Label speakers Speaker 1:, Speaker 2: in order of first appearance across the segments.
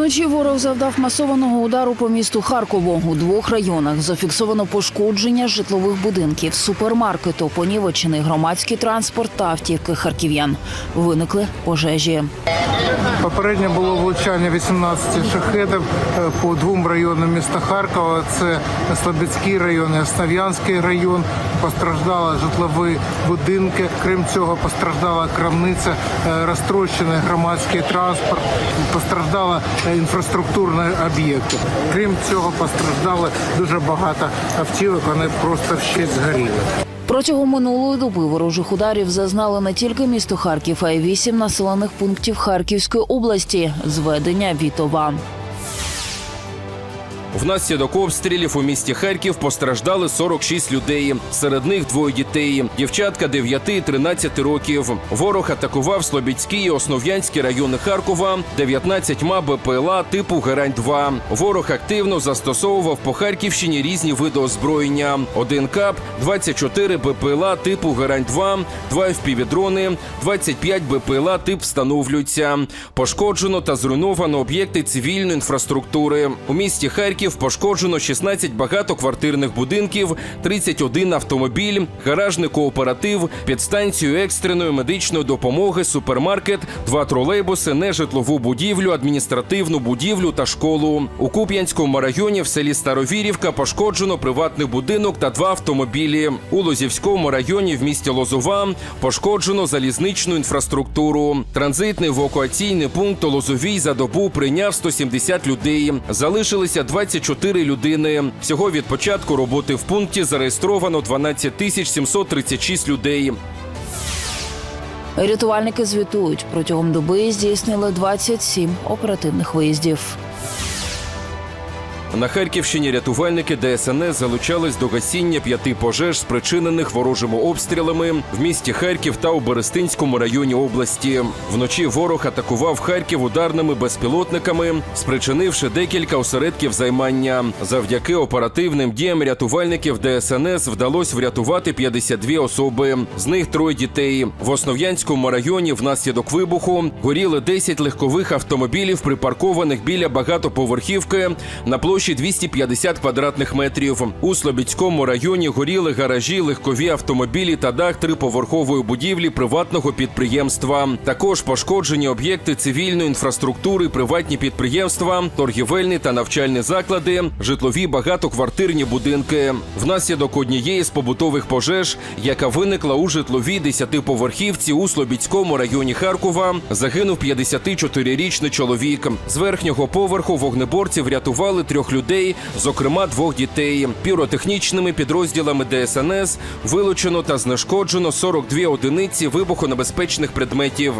Speaker 1: Вночі ворог завдав масованого удару по місту Харкову. У двох районах зафіксовано пошкодження житлових будинків, супермаркету, понівечений громадський транспорт та автівки харків'ян. Виникли пожежі.
Speaker 2: Попередньо було влучання 18 шахедів е, по двом районам міста Харкова. Це Слобідський район і Основ'янський район. Постраждали житлові будинки. Крім цього, постраждала крамниця, е, розтрощений громадський транспорт, постраждали е, інфраструктурні об'єкти. Крім цього, постраждали дуже багато автівок. Вони просто ще згоріли.
Speaker 1: Протягом минулої доби ворожих ударів зазнали не тільки місто Харків, а й вісім населених пунктів Харківської області. Зведення Вітова.
Speaker 3: Внаслідок обстрілів у місті Харків постраждали 46 людей. Серед них двоє дітей. Дівчатка 9 і 13 років. Ворог атакував Слобідський і Основ'янський райони Харкова 19 БПЛА типу Герань-2. Ворог активно застосовував по Харківщині різні види озброєння. Один КАП, 24 БПЛА типу Герань-2, 2 FPV-дрони, 25 БПЛА тип встановлюються. Пошкоджено та зруйновано об'єкти цивільної інфраструктури. У місті Харків пошкоджено 16 багатоквартирних будинків, 31 автомобіль, гаражний кооператив, підстанцію екстреної медичної допомоги, супермаркет, два тролейбуси, нежитлову будівлю, адміністративну будівлю та школу. У Куп'янському районі в селі Старовірівка пошкоджено приватний будинок та два автомобілі. У Лозівському районі в місті Лозова пошкоджено залізничну інфраструктуру. Транзитний евакуаційний пункт Лозовій за добу прийняв 170 людей. Залишилися 24 людини. Всього від початку роботи в пункті зареєстровано 12 тисяч 736 людей.
Speaker 1: Рятувальники звітують протягом доби здійснили 27 оперативних виїздів.
Speaker 3: На Харківщині рятувальники ДСНС залучались до гасіння п'яти пожеж, спричинених ворожими обстрілами в місті Харків та у Берестинському районі області. Вночі ворог атакував Харків ударними безпілотниками, спричинивши декілька осередків займання. Завдяки оперативним діям рятувальників ДСНС вдалося врятувати 52 особи. З них троє дітей. В Основ'янському районі внаслідок вибуху горіли 10 легкових автомобілів, припаркованих біля багатоповерхівки на площі 250 квадратних метрів. У Слобідському районі горіли гаражі, легкові автомобілі та дах триповерхової будівлі приватного підприємства. Також пошкоджені об'єкти цивільної інфраструктури, приватні підприємства, торгівельні та навчальні заклади, житлові багатоквартирні будинки. Внаслідок однієї з побутових пожеж, яка виникла у житловій десятиповерхівці у Слобідському районі Харкова, загинув 54-річний чоловік. З верхнього поверху вогнеборці врятували трьох людей, зокрема двох дітей. Піротехнічними підрозділами ДСНС вилучено та знешкоджено 42 одиниці вибухонебезпечних предметів.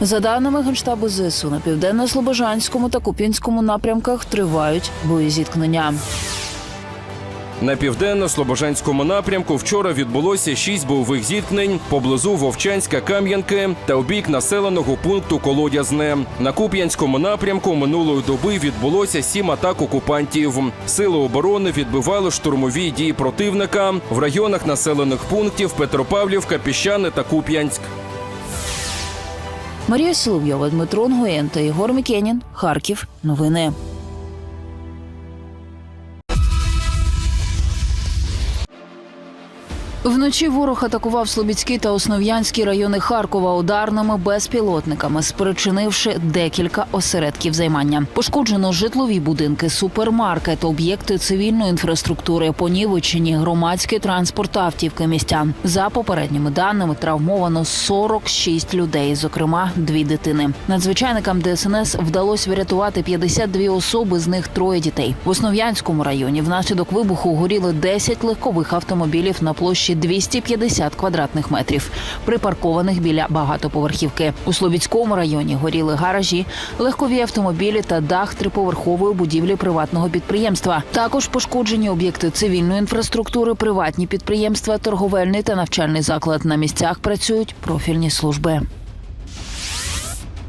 Speaker 1: За даними Генштабу ЗСУ, на південно-слобожанському та Куп'янському напрямках тривають боєзіткнення.
Speaker 3: На південно-слобожанському напрямку вчора відбулося шість бойових зіткнень поблизу Вовчанська Кам'янки та у бік населеного пункту Колодязне. На Куп'янському напрямку минулої доби відбулося сім атак окупантів. Сили оборони відбивали штурмові дії противника в районах населених пунктів Петропавлівка, Піщани та Куп'янськ.
Speaker 1: Марія Соловйова, Дмитро Нгоєн та Ігор Мікенін. Харків. Новини. Вночі ворог атакував Слобідський та Основ'янський райони Харкова ударними безпілотниками, спричинивши декілька осередків займання. Пошкоджено житлові будинки, супермаркет, об'єкти цивільної інфраструктури, понівечені громадський транспорт та автівки містян. За попередніми даними травмовано 46 людей, зокрема дві дитини. Надзвичайникам ДСНС вдалося врятувати 52 особи, з них троє дітей. В Основ'янському районі внаслідок вибуху горіли 10 легкових автомобілів на площі 250 квадратних метрів, припаркованих біля багатоповерхівки. У Слобідському районі горіли гаражі, легкові автомобілі та дах триповерхової будівлі приватного підприємства. Також пошкоджені об'єкти цивільної інфраструктури, приватні підприємства, торговельний та навчальний заклад. На місцях працюють профільні служби.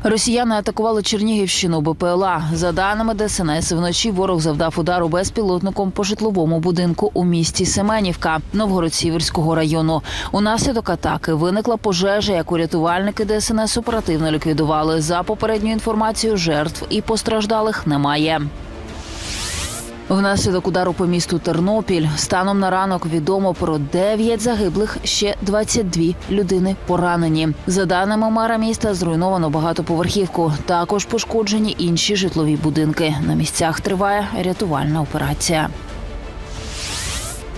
Speaker 1: Росіяни атакували Чернігівщину БПЛА. За даними ДСНС, вночі ворог завдав удару безпілотником по житловому будинку у місті Семенівка Новгород-Сіверського району. Унаслідок атаки виникла пожежа, яку рятувальники ДСНС оперативно ліквідували. За попередньою інформацією, жертв і постраждалих немає. Внаслідок удару по місту Тернопіль станом на ранок відомо про 9 загиблих, ще 22 людини поранені. За даними мера міста, зруйновано багатоповерхівку. Також пошкоджені інші житлові будинки. На місцях триває рятувальна операція.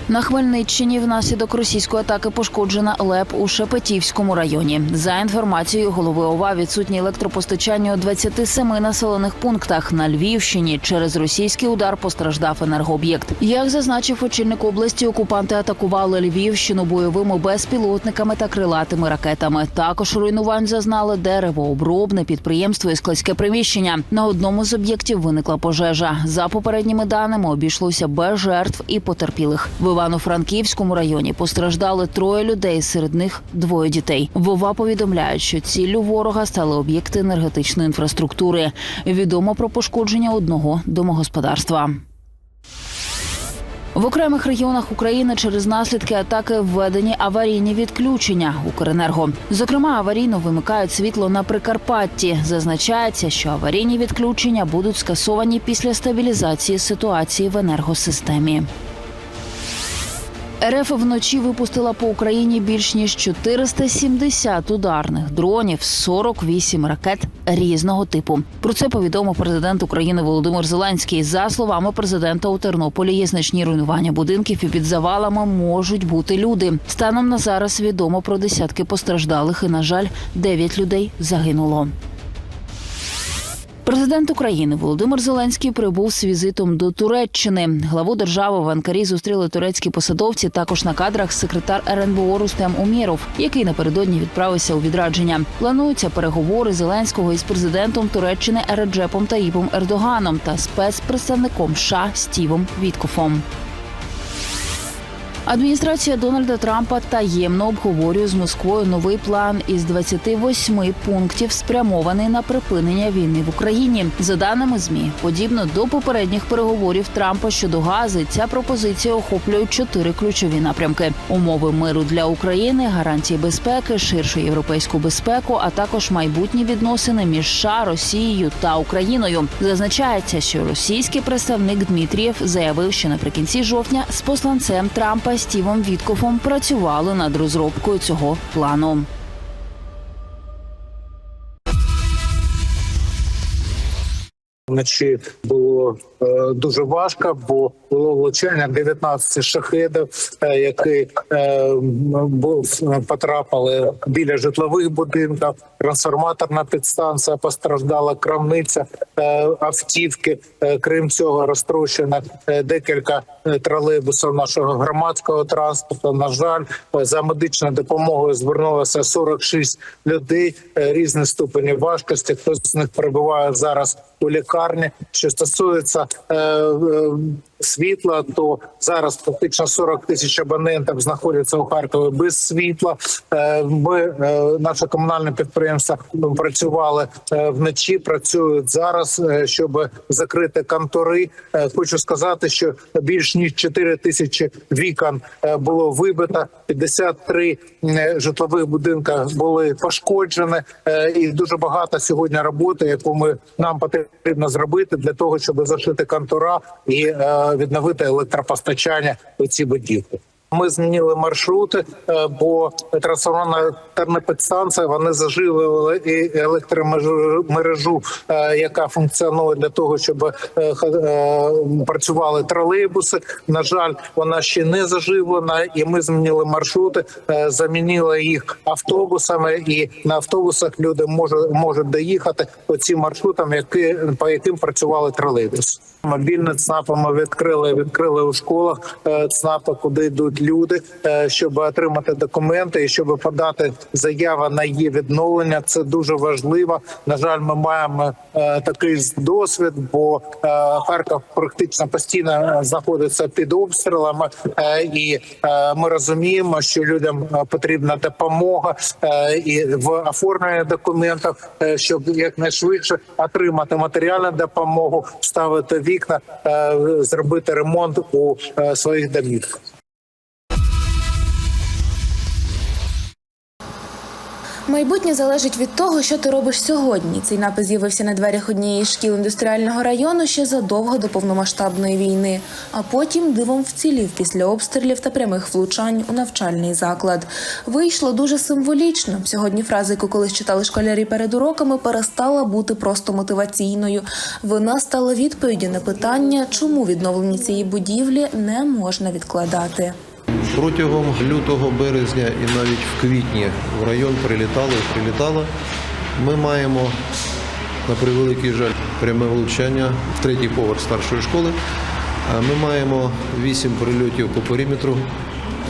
Speaker 1: На Хмельниччині внаслідок російської атаки пошкоджена ЛЕП у Шепетівському районі. За інформацією голови ОВА, відсутнє електропостачання у 27 населених пунктах. На Львівщині через російський удар постраждав енергооб'єкт. Як зазначив очільник області, окупанти атакували Львівщину бойовими безпілотниками та крилатими ракетами. Також руйнувань зазнали деревообробне підприємство і складське приміщення. На одному з об'єктів виникла пожежа. За попередніми даними обійшлося без жертв і потерпілих. Івано-Франківському районі постраждали троє людей, серед них двоє дітей. Вова повідомляють, що ціллю ворога стали об'єкти енергетичної інфраструктури. Відомо про пошкодження одного домогосподарства. В окремих регіонах України через наслідки атаки введені аварійні відключення Укренерго. Зокрема, аварійно вимикають світло на Прикарпатті. Зазначається, що аварійні відключення будуть скасовані після стабілізації ситуації в енергосистемі. РФ вночі випустила по Україні більш ніж 470 ударних дронів, 48 ракет різного типу. Про це повідомив президент України Володимир Зеленський. За словами президента, у Тернополі є значні руйнування будинків і під завалами можуть бути люди. Станом на зараз відомо про десятки постраждалих, і на жаль, 9 людей загинуло. Президент України Володимир Зеленський прибув з візитом до Туреччини. Главу держави в Анкарі зустріли турецькі посадовці. Також на кадрах секретар РНБО Рустем Умєров, який напередодні відправився у відрадження. Плануються переговори Зеленського із президентом Туреччини Ереджепом Таїпом Ердоганом та спецпредставником США Стівом Віткофом. Адміністрація Дональда Трампа таємно обговорює з Москвою новий план із 28 пунктів, спрямований на припинення війни в Україні. За даними змі, подібно до попередніх переговорів Трампа щодо гази, ця пропозиція охоплює чотири ключові напрямки: умови миру для України, гарантії безпеки, ширшу європейську безпеку, а також майбутні відносини між США, Росією та Україною. Зазначається, що російський представник Дмитрієв заявив, що наприкінці жовтня з посланцем Трампа Стівом Віткофом працювали над розробкою цього плану.
Speaker 2: Вночі було е, дуже важко, бо було влучання 19 шахедів, е, які е, був, потрапили біля житлових будинків. Трансформаторна підстанція постраждала, крамниця, е, автівки. Е, крім цього, розтрощено е, декілька тролейбусів нашого громадського транспорту. На жаль, за медичною допомогою звернулося 46 людей різних ступенів важкості. Хтось з них перебуває зараз у лікарні. Що стосується світла, то зараз фактично 40 тисяч абонентів знаходяться у Харкові без світла. Е, ми е, наше комунальне підприємство працювали е, вночі. Працюють зараз, щоб закрити контори. Хочу сказати, що більш ніж 4 тисячі вікон було вибито, 53 е, житлових будинка були пошкоджені, і дуже багато сьогодні роботи, яку ми нам потрібно зробити для того, щоб зашити контора і відновити електропостачання у ці будівлі. Ми змінили маршрути, е, бо трансформаторна підстанція вони заживили і електромережу, е, яка функціонує для того, щоб е, працювали тролейбуси. На жаль, вона ще не заживлена, і ми змінили маршрути, замінили їх автобусами, і на автобусах люди можуть можуть доїхати по цим маршрутам, які по яким працювали тролейбуси. Мобільні ЦНАПи ми відкрили, відкрили у школах ЦНАПи, куди йдуть люди, е, щоб отримати документи і щоб подати заяву на її відновлення. Це дуже важливо. На жаль, ми маємо е, такий досвід, бо е, Харків практично постійно знаходиться під обстрілами, і ми розуміємо, що людям потрібна допомога і в оформленні документів, щоб якнайшвидше отримати матеріальну допомогу, вставити вікна, зробити ремонт у своїх домівках.
Speaker 4: Майбутнє залежить від того, що ти робиш сьогодні. Цей напис з'явився на дверях однієї шкіл індустріального району ще задовго до повномасштабної війни, а потім дивом вцілів після обстрілів та прямих влучань у навчальний заклад. Вийшло дуже символічно. Сьогодні фраза, яку колись читали школярі перед уроками, перестала бути просто мотиваційною. Вона стала відповіддю на питання, чому відновлення цієї будівлі не можна відкладати.
Speaker 5: Протягом лютого, березня і навіть в квітні в район прилітало і прилітало. Ми маємо, на превеликий жаль, пряме влучання в третій поверх старшої школи. Ми маємо вісім прильотів по периметру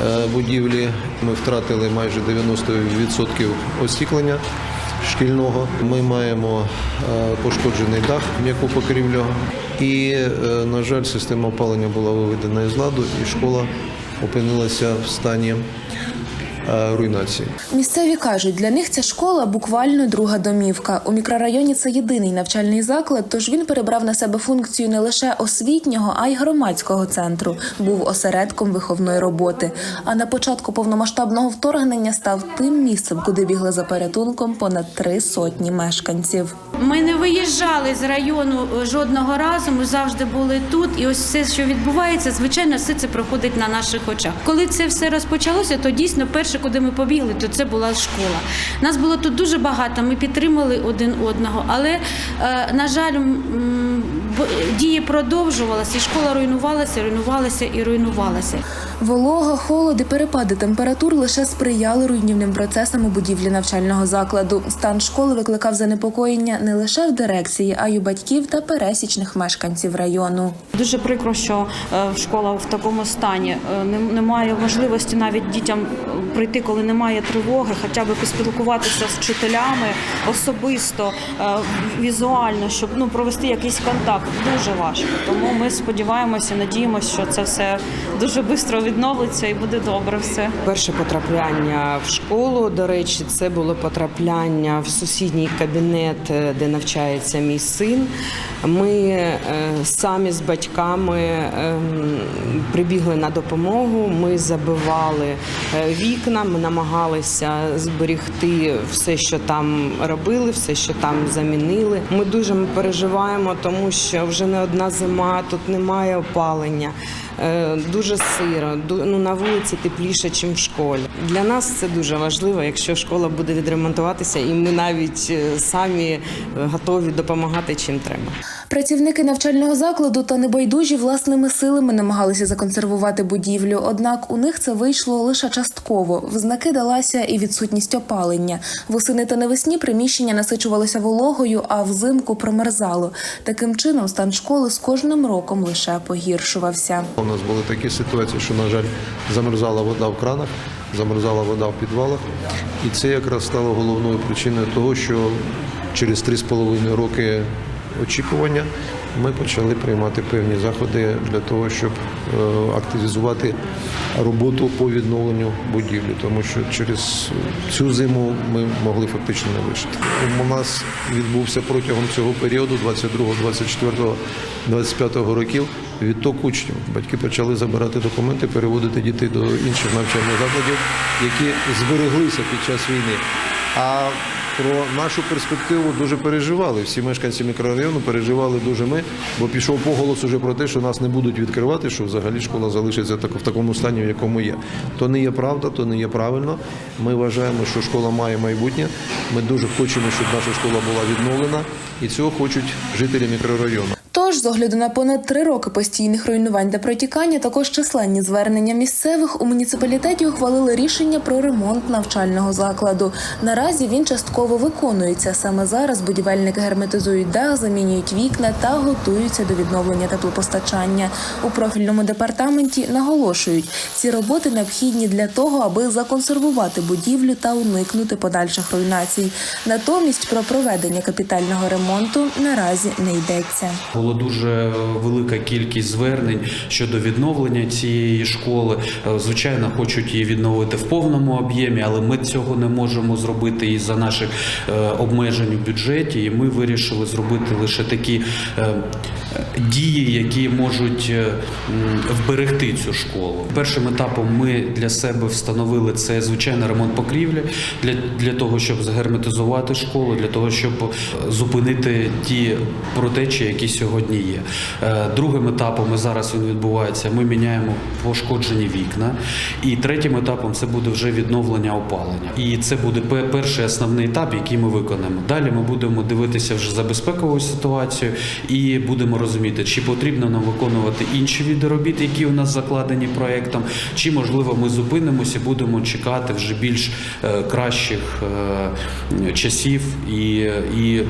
Speaker 5: е, будівлі. Ми втратили майже 90% освітлення шкільного. Ми маємо е, пошкоджений дах м'яку покрівлю. І, е, на жаль, система опалення була виведена із ладу, і школа опинилася в стані руйнації.
Speaker 4: Місцеві кажуть, для них ця школа буквально друга домівка. У мікрорайоні це єдиний навчальний заклад, тож він перебрав на себе функцію не лише освітнього, а й громадського центру. Був осередком виховної роботи. А на початку повномасштабного вторгнення став тим місцем, куди бігли за порятунком понад три сотні мешканців.
Speaker 6: Ми не виїжджали з району е, жодного разу. Ми завжди були тут. І ось все, що відбувається, звичайно, все це проходить на наших очах. Коли це все розпочалося, то дійсно перше, куди ми побігли, то це була школа. Нас було тут дуже багато. Ми підтримали один одного, але е, на жаль, дії продовжувалися. Школа руйнувалася, руйнувалася і руйнувалася.
Speaker 4: Волога, холод і перепади температур лише сприяли руйнівним процесам у будівлі навчального закладу. Стан школи викликав занепокоєння не лише в дирекції, а й у батьків та пересічних мешканців району.
Speaker 7: Дуже прикро, що е, школа в такому стані. Е, Немає можливості навіть дітям е, прийти, коли немає тривоги, хоча б поспілкуватися з вчителями особисто, візуально, щоб ну провести якийсь контакт. Дуже важко. Тому ми сподіваємося, надіємося, що це все дуже швидко відновиться і буде добре все.
Speaker 8: Перше потрапляння в школу, до речі, це було потрапляння в сусідній кабінет, е, де навчається мій син. Ми е, самі з батьками ем, прибігли на допомогу. Ми забивали е, вікна, ми намагалися зберегти все, що там робили, все, що там замінили. Ми дуже переживаємо, тому що вже не одна зима, тут немає опалення. Дуже сиро, ну на вулиці тепліше, ніж в школі. Для нас це дуже важливо, якщо школа буде відремонтуватися, і ми навіть е, самі е, готові допомагати чим треба.
Speaker 4: Працівники навчального закладу та небайдужі власними силами намагалися законсервувати будівлю. Однак у них це вийшло лише частково. В знаки далася і відсутність опалення. Восени та навесні приміщення насичувалося вологою, а взимку промерзало. Таким чином стан школи з кожним роком лише погіршувався.
Speaker 5: У нас були такі ситуації, що, на жаль, замерзала вода в кранах, замерзала вода в підвалах. І це якраз стало головною причиною того, що через 3,5 роки очікування ми почали приймати певні заходи для того, щоб е, активізувати роботу по відновленню будівлі, тому що через цю зиму ми могли фактично не вижити. У нас відбувся протягом цього періоду, 22, 24, 25 років, відток учнів. Батьки почали забирати документи, переводити дітей до інших навчальних закладів, які збереглися під час війни. А про нашу перспективу дуже переживали. Всі мешканці мікрорайону переживали дуже ми, бо пішов поголос уже про те, що нас не будуть відкривати, що взагалі школа залишиться в такому стані, в якому є. То не є правда, то не є правильно. Ми вважаємо, що школа має майбутнє. Ми дуже хочемо, щоб наша школа була відновлена, і цього хочуть жителі мікрорайону.
Speaker 4: Тож, з огляду на понад три роки постійних руйнувань та протікання, також численні звернення місцевих у муніципалітеті ухвалили рішення про ремонт навчального закладу. Наразі він частково виконується. Саме зараз будівельники герметизують дах, замінюють вікна та готуються до відновлення теплопостачання. У профільному департаменті наголошують, ці роботи необхідні для того, аби законсервувати будівлю та уникнути подальших руйнацій. Натомість про проведення капітального ремонту наразі не йдеться.
Speaker 9: Дуже велика кількість звернень щодо відновлення цієї школи. Е, Звичайно, хочуть її відновити в повному об'ємі, але ми цього не можемо зробити із-за наших е, обмежень у бюджеті. І ми вирішили зробити лише такі е, дії, які можуть вберегти цю школу. Першим етапом ми для себе встановили це звичайно ремонт покрівлі для, для того, щоб загерметизувати школу, для того, щоб зупинити ті протечі, які сьогодні є. Е, Другим етапом і зараз він відбувається. Ми міняємо пошкоджені вікна. І третім етапом це буде вже відновлення опалення. І це буде перший основний етап, який ми виконаємо. Далі ми будемо дивитися вже за безпековою ситуацією і будемо розуміти, чи потрібно нам виконувати інші види робіт, які у нас закладені проектом, чи можливо ми зупинимося, і будемо чекати вже більш е, кращих е, часів і, і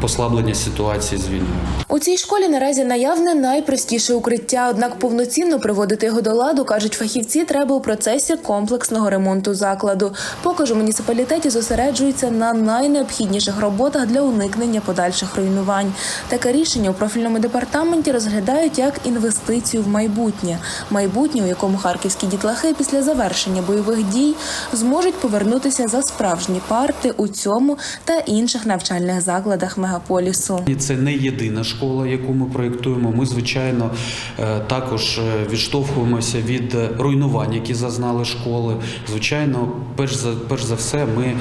Speaker 9: послаблення ситуації з війною.
Speaker 4: У цій школі наразі наявне найпростіше укриття, однак повноцінно приводити його до ладу, кажуть фахівці, треба у процесі комплексного ремонту закладу. Поки ж у муніципалітеті зосереджуються на найнеобхідніших роботах для уникнення подальших руйнувань. Таке рішення у профільному департаменті розглядають як інвестицію в майбутнє, майбутнє, у якому харківські дітлахи після завершення бойових дій зможуть повернутися за справжні парти у цьому та інших навчальних закладах мегаполісу.
Speaker 9: Це не єдина школа, яку ми проєктуємо. Ми, звичайно, е, також е, відштовхуємося від е, руйнувань, які зазнали школи. Звичайно, перш за перш за все, ми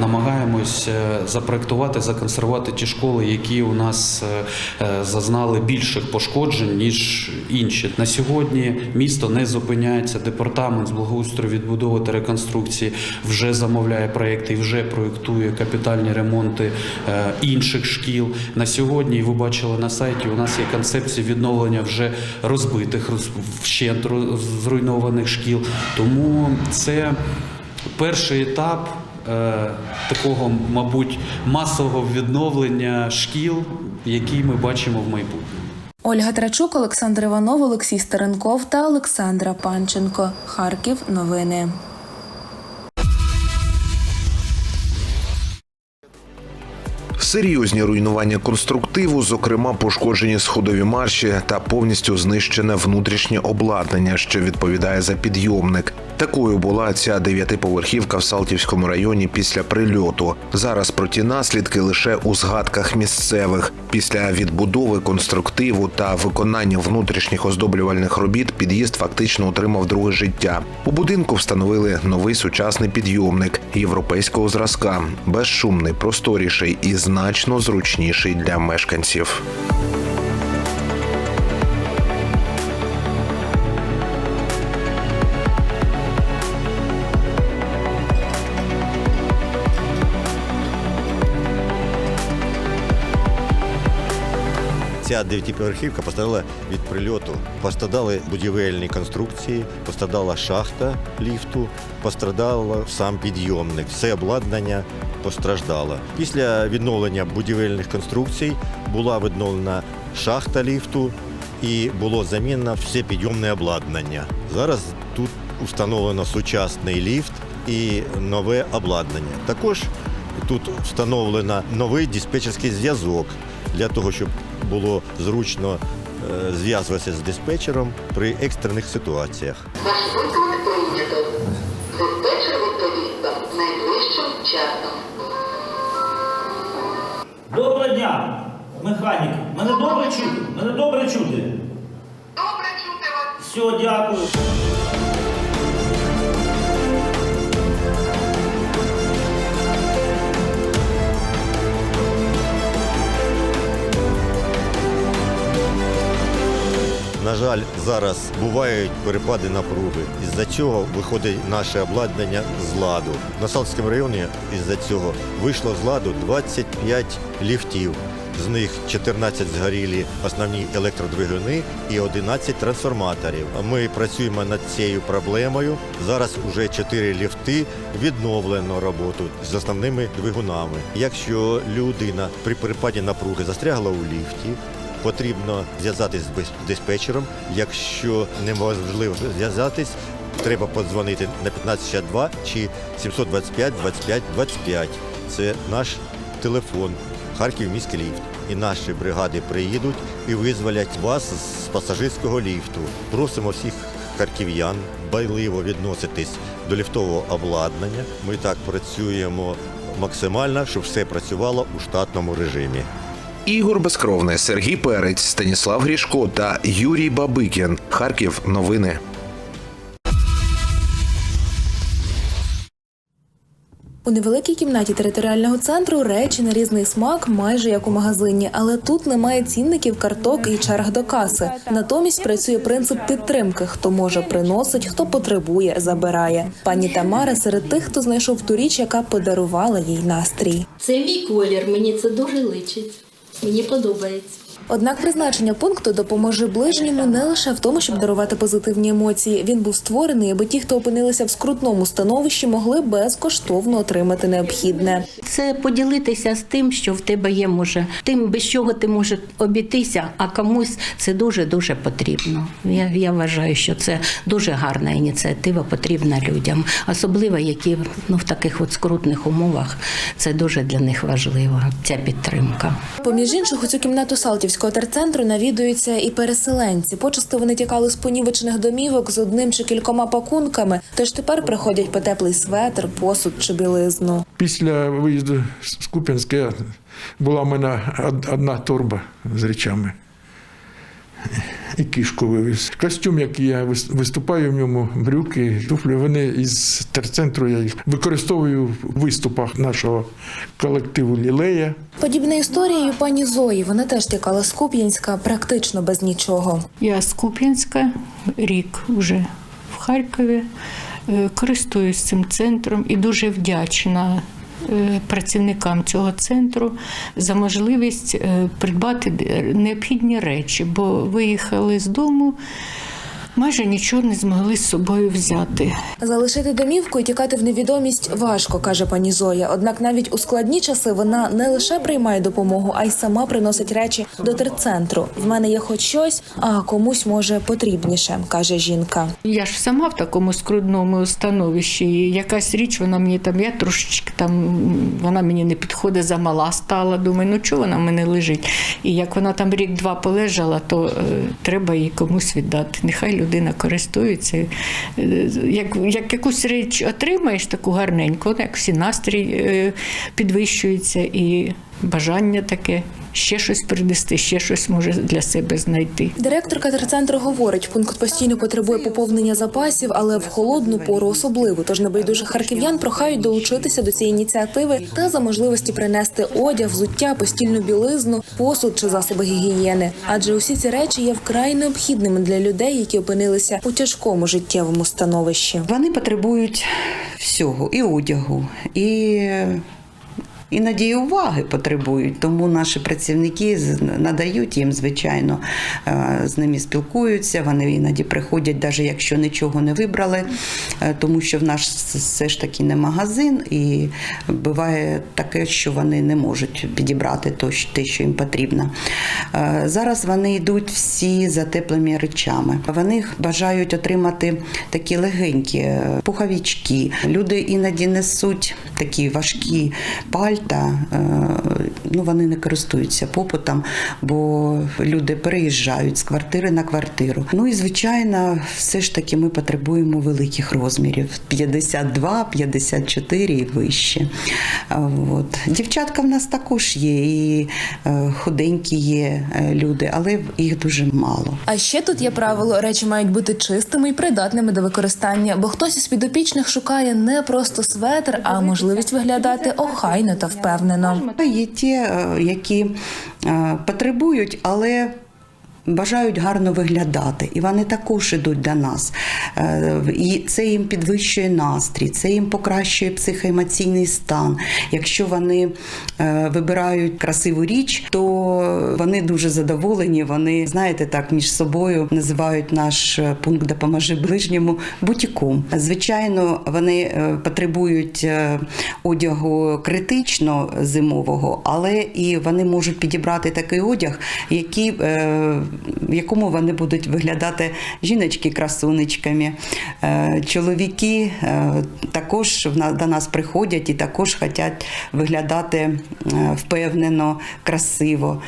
Speaker 9: намагаємось запроектувати, законсервувати ті школи, які у нас зазнали більших пошкоджень ніж інші. На сьогодні місто не зупиняється. Департамент з благоустрою відбудови та реконструкції вже замовляє проекти і вже проєктує капітальні ремонти інших шкіл. На сьогодні, ви бачили на сайті, у нас є концепція відновлення вже розбитих, роз- вщент зруйнованих шкіл. Тому це перший етап. е, Такого, мабуть, масового відновлення шкіл, який ми бачимо в майбутньому.
Speaker 4: Ольга Трачук, Олександр Іванов, Олексій Старенков та Олександра Панченко. Харків. Новини.
Speaker 10: Серйозні руйнування конструктиву, зокрема пошкоджені сходові марші та повністю знищене внутрішнє обладнання, що відповідає за підйомник. Такою була ця дев'ятиповерхівка в Салтівському районі після прильоту. Зараз про ті наслідки лише у згадках місцевих. Після відбудови конструктиву та виконання внутрішніх оздоблювальних робіт під'їзд фактично отримав друге життя. У будинку встановили новий сучасний підйомник європейського зразка, безшумний, просторіший і значно зручніший для мешканців.
Speaker 11: Ця дев'ятиповерхівка пострадала від прильоту. Пострадали будівельні конструкції, пострадала шахта ліфту, пострадав сам підйомник. Все обладнання постраждало. Після відновлення будівельних конструкцій була відновлена шахта ліфту і було замінено все підйомне обладнання. Зараз тут встановлено сучасний ліфт і нове обладнання. Також тут встановлено новий диспетчерський зв'язок для того, щоб було зручно е, зв'язуватися з диспетчером при екстрених ситуаціях.
Speaker 12: Ваш виклик прийнято. Диспетчер відповість вам найближчим часом.
Speaker 13: Доброго дня, механік. Мене добре чути? Мене добре чути?
Speaker 12: Добре чути вас.
Speaker 13: Все, дякую.
Speaker 11: На жаль, зараз бувають перепади напруги. Із-за цього виходить наше обладнання з ладу. На Салтському районі із-за цього вийшло з ладу 25 ліфтів. з них 14 згорілі основні електродвигуни і 11 трансформаторів. Ми працюємо над цією проблемою. Зараз вже 4 ліфти відновлено роботу з основними двигунами. Якщо людина при перепаді напруги застрягла у ліфті, потрібно зв'язатись з диспетчером. Якщо неможливо зв'язатись, треба подзвонити на 1562 чи 725 25 25. Це наш телефон Харків міський ліфт. І наші бригади приїдуть і визволять вас з пасажирського ліфту. Просимо всіх харків'ян байливо відноситись до ліфтового обладнання. Ми так працюємо максимально, щоб все працювало у штатному режимі.
Speaker 10: Ігор Безкровний, Сергій Перець, Станіслав Грішко та Юрій Бабикін. Харків. Новини.
Speaker 4: У невеликій кімнаті територіального центру речі на різний смак, майже як у магазині, але тут немає цінників, карток і черг до каси. Натомість працює принцип підтримки: хто може приносить, хто потребує, забирає. Пані Тамара серед тих, хто знайшов ту річ, яка подарувала їй настрій.
Speaker 14: Це мій колір, мені це дуже личить. Мені подобається.
Speaker 4: Однак призначення пункту допоможе ближньому не лише в тому, щоб дарувати позитивні емоції. Він був створений, аби ті, хто опинилися в скрутному становищі, могли безкоштовно отримати необхідне.
Speaker 14: Це поділитися з тим, що в тебе є, може, тим, без чого ти можеш обійтися, а комусь це дуже дуже потрібно. Я, я вважаю, що це дуже гарна ініціатива, потрібна людям, особливо які ну в таких от скрутних умовах. Це дуже для них важливо. Ця підтримка.
Speaker 4: Поміж інших, у цю кімнату Салтівського терцентру навідуються і переселенці. Почасти вони тікали з понівечених домівок з одним чи кількома пакунками, тож тепер приходять по теплий светр, посуд чи білизну.
Speaker 15: Після виїзду з Куп'янська була в мене од- одна торба з речами. І кішку вивіз. Костюм, який я виступаю в ньому, брюки, туфлі, вони із терцентру я їх використовую в виступах нашого колективу Лілея.
Speaker 4: Подібна історія і у пані Зої. Вона теж тікала з Куп'янська практично без нічого.
Speaker 16: Я з Куп'янська, рік вже в Харкові. Е, Користуюсь цим центром і дуже вдячна працівникам цього центру за можливість е, придбати необхідні речі, бо виїхали з дому, майже нічого не змогли з собою взяти.
Speaker 4: Залишити домівку і тікати в невідомість важко, каже пані Зоя. Однак навіть у складні часи вона не лише приймає допомогу, а й сама приносить речі до терцентру. В мене є хоч щось, а комусь може потрібніше, каже жінка.
Speaker 16: Я ж сама в такому скрудному становищі. Якась річ, вона мені там, я трошечки там, вона мені не підходить, замала стала. Думаю, ну чого вона в мене лежить? І як вона там рік-два полежала, то е, треба її комусь віддати. Нехай людина користується. Е, Як, як якусь річ отримаєш таку гарненьку, як всі настрій е, підвищується і бажання таке. Ще щось принести, ще щось може для себе знайти.
Speaker 4: Директорка терцентру говорить, пункт постійно потребує поповнення запасів, але в холодну пору особливо. Тож небайдужих харків'ян прохають долучитися до цієї ініціативи та за можливості принести одяг, взуття, постільну білизну, посуд чи засоби гігієни. Адже усі ці речі є вкрай необхідними для людей, які опинилися у тяжкому життєвому становищі.
Speaker 17: Вони потребують всього і одягу, і. Іноді і уваги потребують, тому наші працівники надають їм, звичайно, е, з ними спілкуються. Вони іноді приходять, навіть якщо нічого не вибрали, е, тому що в нас все ж таки не магазин, і буває таке, що вони не можуть підібрати те, що їм потрібно. Е, Зараз вони йдуть всі за теплими речами. Вони бажають отримати такі легенькі пуховички. Люди іноді несуть такі важкі пальта. Е, Ну вони не користуються попитом, бо люди переїжджають з квартири на квартиру. Ну і звичайно, все ж таки ми потребуємо великих розмірів: 52, 54 і вище. От. Дівчатка в нас також є, і е, худенькі є е, люди, але їх дуже мало.
Speaker 4: А ще тут є правило: речі мають бути чистими і придатними до використання, бо хтось із підопічних шукає не просто светр, а можливість виглядати охайно та впевнено.
Speaker 17: Є ті, е, які е, потребують, але бажають гарно виглядати, і вони також ідуть до нас. Е, І це їм підвищує настрій, це їм покращує психоемоційний стан. Якщо вони е, вибирають красиву річ, то вони дуже задоволені. Вони, знаєте, так між собою називають наш е, пункт допоможи ближньому бутіком. Звичайно, вони потребують одягу критично зимового, але і вони можуть підібрати такий одяг, який, в якому вони будуть виглядати жіночки красунечками. Е, Чоловіки е, також до нас приходять і також хочуть виглядати е, впевнено, красиво.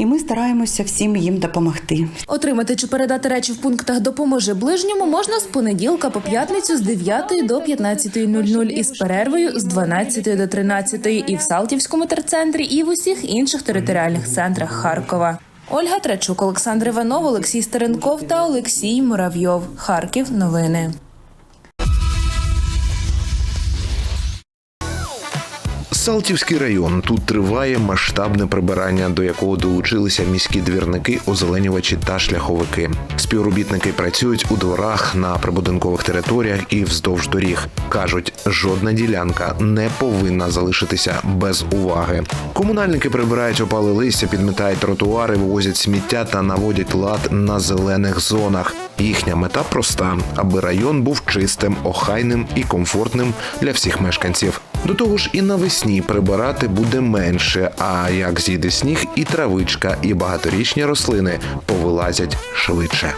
Speaker 17: І ми стараємося всім їм допомогти.
Speaker 4: Отримати чи передати речі в пунктах допоможи ближньому можна з понеділка по п'ятницю з 9 до 15.00 і з перервою з 12 до 13 і в Салтівському терцентрі, і в усіх інших територіальних центрах Харкова. Ольга Трачук, Олександр Іванов, Олексій Стеренков та Олексій Муравйов. Харків. Новини.
Speaker 10: Салтівський район. Тут триває масштабне прибирання, до якого долучилися міські двірники, озеленювачі та шляховики. Співробітники працюють у дворах на прибудинкових територіях і вздовж доріг. кажуть, жодна ділянка не повинна залишитися без уваги. Комунальники прибирають опали листя, підмітають тротуари, вивозять сміття та наводять лад на зелених зонах. Їхня мета проста, аби район був чистим, охайним і комфортним для всіх мешканців. До того ж, і навесні прибирати буде менше. А як зійде сніг, і травичка, і багаторічні рослини повилазять швидше.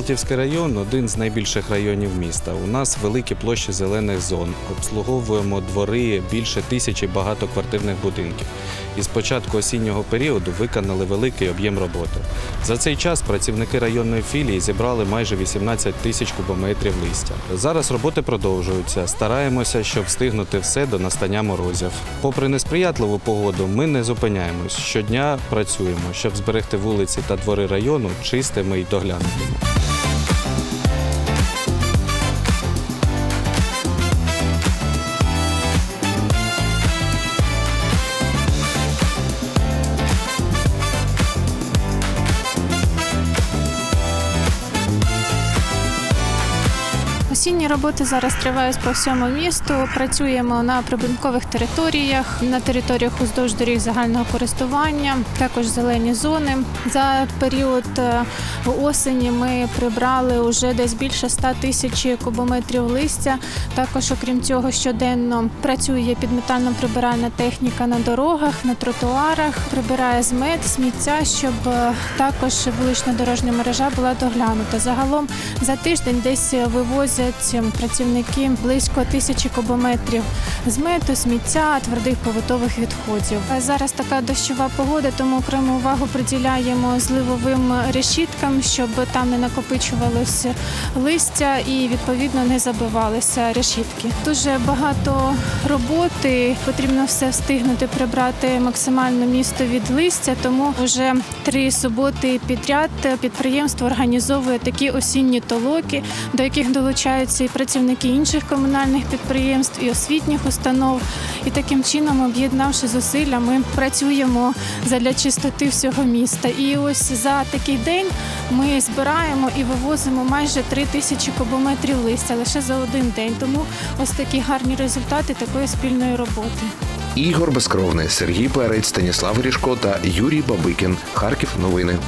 Speaker 18: Салтівський район один з найбільших районів міста. У нас великі площі зелених зон. Обслуговуємо двори більше тисячі багатоквартирних будинків. І з початку осіннього періоду виконали великий об'єм роботи. За цей час працівники районної філії зібрали майже 18 тисяч кубометрів листя. Зараз роботи продовжуються. Стараємося, щоб встигнути все до настання морозів. Попри несприятливу погоду, ми не зупиняємось. Щодня працюємо, щоб зберегти вулиці та двори району чистими й доглянутими.
Speaker 19: Роботи зараз тривають по всьому місту. Працюємо на прибудинкових територіях, на територіях уздовж доріг загального користування, також зелені зони. За період е, осені ми прибрали вже десь більше 100 тисяч кубометрів листя. Також, окрім цього, щоденно працює підметально-прибиральна техніка на дорогах, на тротуарах, прибирає змет, сміття, щоб е, також вулична дорожня мережа була доглянута. Загалом за тиждень десь вивозять працівники близько тисячі кубометрів змету, сміття, твердих побутових відходів. Зараз така дощова погода, тому окрему увагу приділяємо зливовим решіткам, щоб там не накопичувалося листя і відповідно не забивалися решітки. Дуже багато роботи. Потрібно все встигнути прибрати максимально місто від листя. Тому вже три суботи підряд підприємство організовує такі осінні толоки, до яких долучаються і працівники інших комунальних підприємств і освітніх установ. І таким чином, об'єднавши зусилля, ми працюємо задля чистоти всього міста. І ось за такий день ми збираємо і вивозимо майже три тисячі кубометрів листя лише за один день. Тому ось такі гарні результати такої спільної роботи.
Speaker 10: Ігор Безкровний, Сергій Перець, Станіслав Ріжко та Юрій Бабикін. Харків. Новини.